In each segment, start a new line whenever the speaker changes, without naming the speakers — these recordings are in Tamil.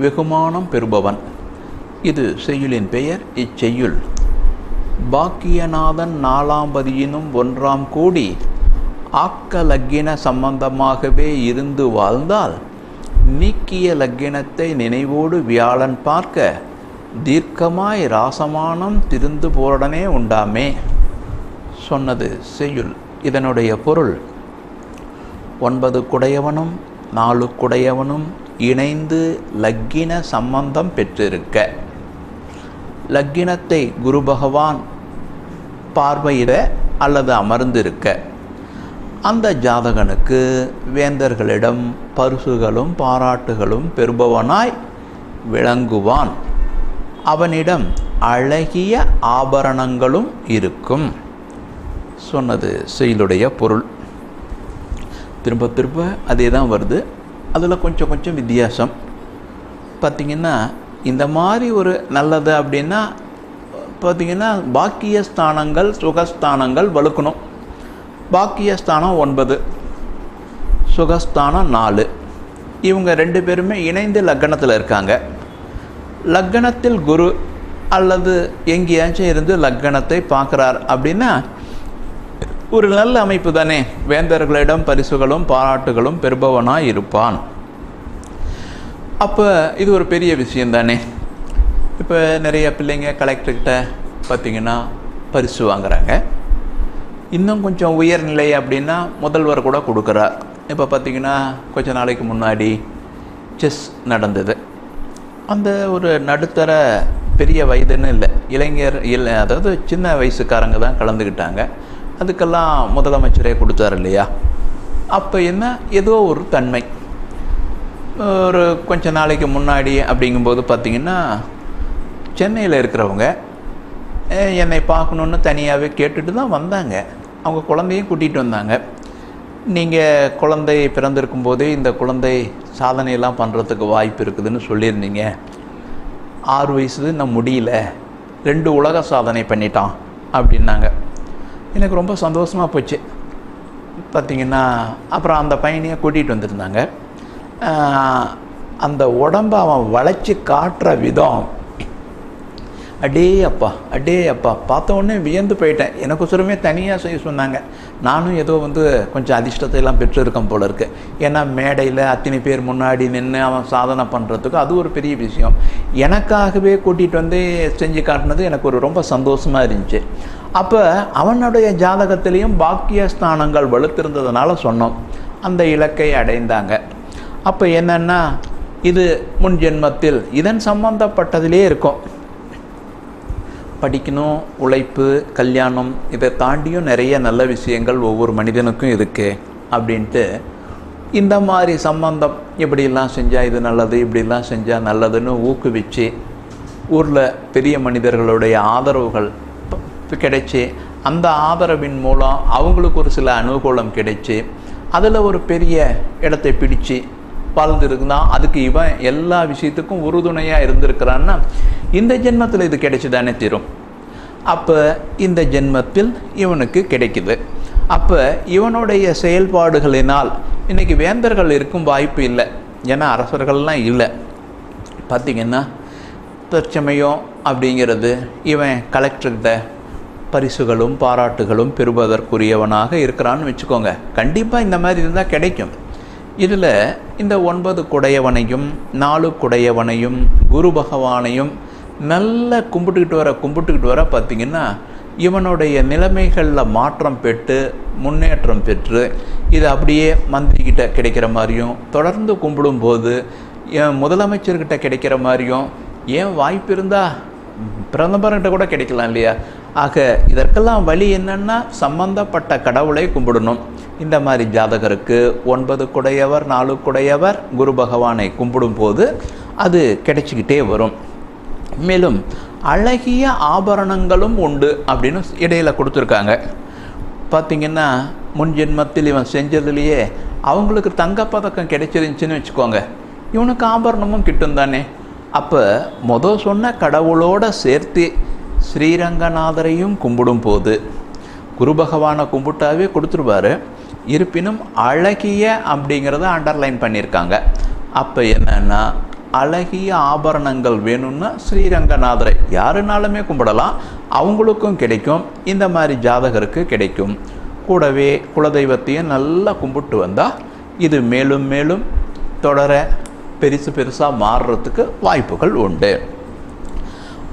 வெகுமானம் பெறுபவன். இது செய்யுளின் பெயர் இச்செய்யுள். பாக்கியநாதன் நாலாம்பதியினும் ஒன்றாம் கூடி ஆக்க லக்கின சம்பந்தமாகவே இருந்து வாழ்ந்தால் நீக்கிய லக்கினத்தை நினைவோடு வியாழன் பார்க்க தீர்க்கமாய் ராசமானம் திருந்து போருடனே உண்டாமே. சொன்னது செய்யுள். இதனுடைய பொருள் ஒன்பது குடையவனும் நாலு குடையவனும் இணைந்து லக்கின சம்பந்தம் பெற்றிருக்க. லக்கினத்தை குரு பகவான் பார்வையிட அல்லது அமர்ந்திருக்க. அந்த ஜாதகனுக்கு வேந்தர்களிடம் பரிசுகளும் பாராட்டுகளும் பெறுபவனாய் விளங்குவான். அவனிடம் அழகிய ஆபரணங்களும் இருக்கும். சொன்னது செயலுடைய பொருள். திரும்ப திரும்ப அதே தான் வருது. அதில் கொஞ்சம் கொஞ்சம் வித்தியாசம். பார்த்திங்கன்னா இந்த மாதிரி ஒரு நல்லது அப்படின்னா பார்த்திங்கன்னா பாக்கிய ஸ்தானங்கள் சுகஸ்தானங்கள் வலுக்கணும். பாக்கியஸ்தானம் ஒன்பது சுகஸ்தானம் நாலு. இவங்க ரெண்டு பேருமே இணைந்து லக்கணத்தில் இருக்காங்க. லக்கணத்தில் குரு அல்லது எங்கேயாச்சும் இருந்து லக்கணத்தை பார்க்குறார் அப்படின்னா ஒரு நல்ல அமைப்பு தானே. வேந்தர்களிடம் பரிசுகளும் பாராட்டுகளும் பெறுபவனாக இருப்பான். அப்போ இது ஒரு பெரிய விஷயம் தானே. இப்போ நிறைய பிள்ளைங்க கலெக்டர்கிட்ட பார்த்திங்கன்னா பரிசு வாங்குறாங்க. இன்னும் கொஞ்சம் உயர்நிலை அப்படின்னா முதல்வர் கூட கொடுக்குறார். இப்போ பார்த்திங்கன்னா கொஞ்ச நாளைக்கு முன்னாடி செஸ் நடந்தது. அந்த ஒரு நடுத்தர பெரிய வயதுன்னு இல்லை இளைஞர் இல்லை அதாவது சின்ன வயசுக்காரங்க தான் கலந்துக்கிட்டாங்க அதுக்கெல்லாம் முதலமைச்சரே கொடுத்தாரு இல்லையா அப்போ என்ன? ஏதோ ஒரு தன்மை. ஒரு கொஞ்ச நாளைக்கு முன்னாடி அப்படிங்கும்போது பார்த்திங்கன்னா சென்னையில் இருக்கிறவங்க என்னை பார்க்கணுன்னு தனியாகவே கேட்டுட்டு தான் வந்தாங்க. அவங்க குழந்தையும் கூட்டிகிட்டு வந்தாங்க. நீங்கள் குழந்தை பிறந்திருக்கும் போதே இந்த குழந்தை சாதனையெல்லாம் பண்ணுறதுக்கு வாய்ப்பு இருக்குதுன்னு சொல்லியிருந்தீங்க. ஆறு வயசு நான் முடியல. ரெண்டு உலக சாதனை பண்ணிட்டான். அப்படின்னாங்க. எனக்கு ரொம்ப சந்தோஷமாக போச்சு. பார்த்திங்கன்னா அப்புறம் அந்த பையனையே கூட்டிகிட்டு வந்திருந்தாங்க. அந்த உடம்பை அவன் வளைச்சி காட்டுற விதம். அடே அப்பா அடே அப்பா பார்த்த உடனே வியந்து போயிட்டேன். எனக்கு சுரமே தனியாக செய்ய சொன்னாங்க. நானும் ஏதோ வந்து கொஞ்சம் அதிர்ஷ்டத்தை எல்லாம் பெற்றிருக்கேன் போல இருக்கு. ஏன்னா மேடையில் அத்தனை பேர் முன்னாடி நின்று அவன் சாதனை பண்ணுறதுக்கு அது ஒரு பெரிய விஷயம். எனக்காகவே கூட்டிகிட்டு வந்து செஞ்சு காட்டினது எனக்கு ஒரு ரொம்ப சந்தோஷமாக இருந்துச்சு. அப்போ அவனுடைய ஜாதகத்திலையும் பாக்கியஸ்தானங்கள் வலுத்திருந்ததுனால சொன்னோம். அந்த இலக்கை அடைந்தாங்க. அப்போ என்னென்னா இது முன் ஜென்மத்தில் இதன் சம்பந்தப்பட்டதிலே இருக்கும். படிக்கணும் உழைப்பு கல்யாணம் இதை தாண்டியும் நிறைய நல்ல விஷயங்கள் ஒவ்வொரு மனிதனுக்கும் இருக்குது அப்படின்ட்டு இந்த மாதிரி சம்பந்தம் இப்படிலாம் செஞ்சால் இது நல்லது இப்படிலாம் செஞ்சால் நல்லதுன்னு ஊக்குவிச்சு ஊரில் பெரிய மனிதர்களுடைய ஆதரவுகள் கிடைச்சி அந்த ஆதரவின் மூலம் அவங்களுக்கு ஒரு சில அனுகூலம் கிடைச்சி அதில் ஒரு பெரிய இடத்தை பிடிச்சு வாழ்ந்துருந்தான் அதுக்கு இவன் எல்லா விஷயத்துக்கும் உறுதுணையாக இருந்திருக்கிறான்னா இந்த ஜென்மத்தில் இது கிடைச்சிதானே தீரும். அப்போ இந்த ஜென்மத்தில் இவனுக்கு கிடைக்குது. அப்போ இவனுடைய செயல்பாடுகளினால் இன்றைக்கி வேந்தர்கள் இருக்கும் வாய்ப்பு இல்லை. ஏன்னா அரசர்கள்லாம் இல்லை. பார்த்திங்கன்னா தற்சமயம் அப்படிங்கிறது இவன் கலெக்டர்கிட்ட பரிசுகளும் பாராட்டுகளும் பெறுவதற்குரியவனாக இருக்கிறான்னு வச்சுக்கோங்க. கண்டிப்பாக இந்த மாதிரி இருந்தால் கிடைக்கும். இதில் இந்த ஒன்பது குடையவனையும் நாலு குடையவனையும் குரு பகவானையும் நல்ல கும்பிட்டுக்கிட்டு வர கும்பிட்டுக்கிட்டு வர பார்த்திங்கன்னா இவனுடைய நிலைமைகளில் மாற்றம் பெற்று முன்னேற்றம் பெற்று இது அப்படியே மந்திரிக்கிட்ட கிடைக்கிற மாதிரியும் தொடர்ந்து கும்பிடும்போது என் முதலமைச்சர்கிட்ட கிடைக்கிற மாதிரியும் ஏன் வாய்ப்பு இருந்தால் பிரதமர்கிட்ட கூட கிடைக்கலாம் இல்லையா? ஆக இதற்கெல்லாம் வழி என்னன்னா சம்பந்தப்பட்ட கடவுளை கும்பிடணும். இந்த மாதிரி ஜாதகருக்கு ஒன்பது குடையவர் நாலு குடையவர் குரு பகவானை கும்பிடும் போது அது கிடைச்சிக்கிட்டே வரும். மேலும் அழகிய ஆபரணங்களும் உண்டு அப்படின்னு இடையில கொடுத்துருக்காங்க. பார்த்தீங்கன்னா முன் ஜென்மத்தில் இவன் செஞ்சதுலேயே அவங்களுக்கு தங்கப்பதக்கம் கிடைச்சிருந்துச்சின்னு வச்சுக்கோங்க. இவனுக்கு ஆபரணமும் கிட்டும் தானே. அப்போ மொதல் சொன்ன கடவுளோட சேர்த்து ஸ்ரீரங்கநாதரையும் கும்பிடும் போது குரு பகவானை கும்பிட்டாவே கொடுத்துருவாரு. இருப்பினும் அழகிய அப்படிங்கிறத அண்டர்லைன் பண்ணியிருக்காங்க. அப்போ என்னென்னா அழகிய ஆபரணங்கள் வேணும்னா ஸ்ரீரங்கநாதரை யாருனாலுமே கும்பிடலாம். அவங்களுக்கும் கிடைக்கும். இந்த மாதிரி ஜாதகருக்கு கிடைக்கும். கூடவே குலதெய்வத்தையும் நல்லா கும்பிட்டு வந்தால் இது மேலும் மேலும் தொடர பெருசு பெருசாக மாறுறதுக்கு வாய்ப்புகள் உண்டு.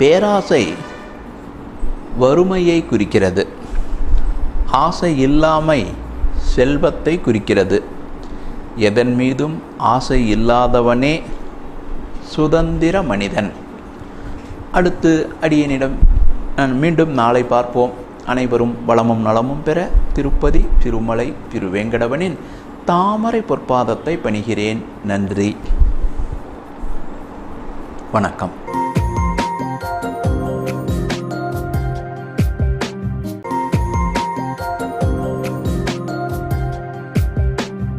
பேராசை வறுமையை குறிக்கிறது. ஆசை இல்லாமை செல்வத்தை குறிக்கிறது. எதன் மீதும் ஆசை இல்லாதவனே சுதந்திர மனிதன். அடுத்து அடியனிடம் நான் மீண்டும் நாளை பார்ப்போம். அனைவரும் வளமும் நலமும் பெற திருப்பதி திருமலை திருவேங்கடவனின் தாமரை பொற்பாதத்தை பணிகிறேன். நன்றி. வணக்கம்.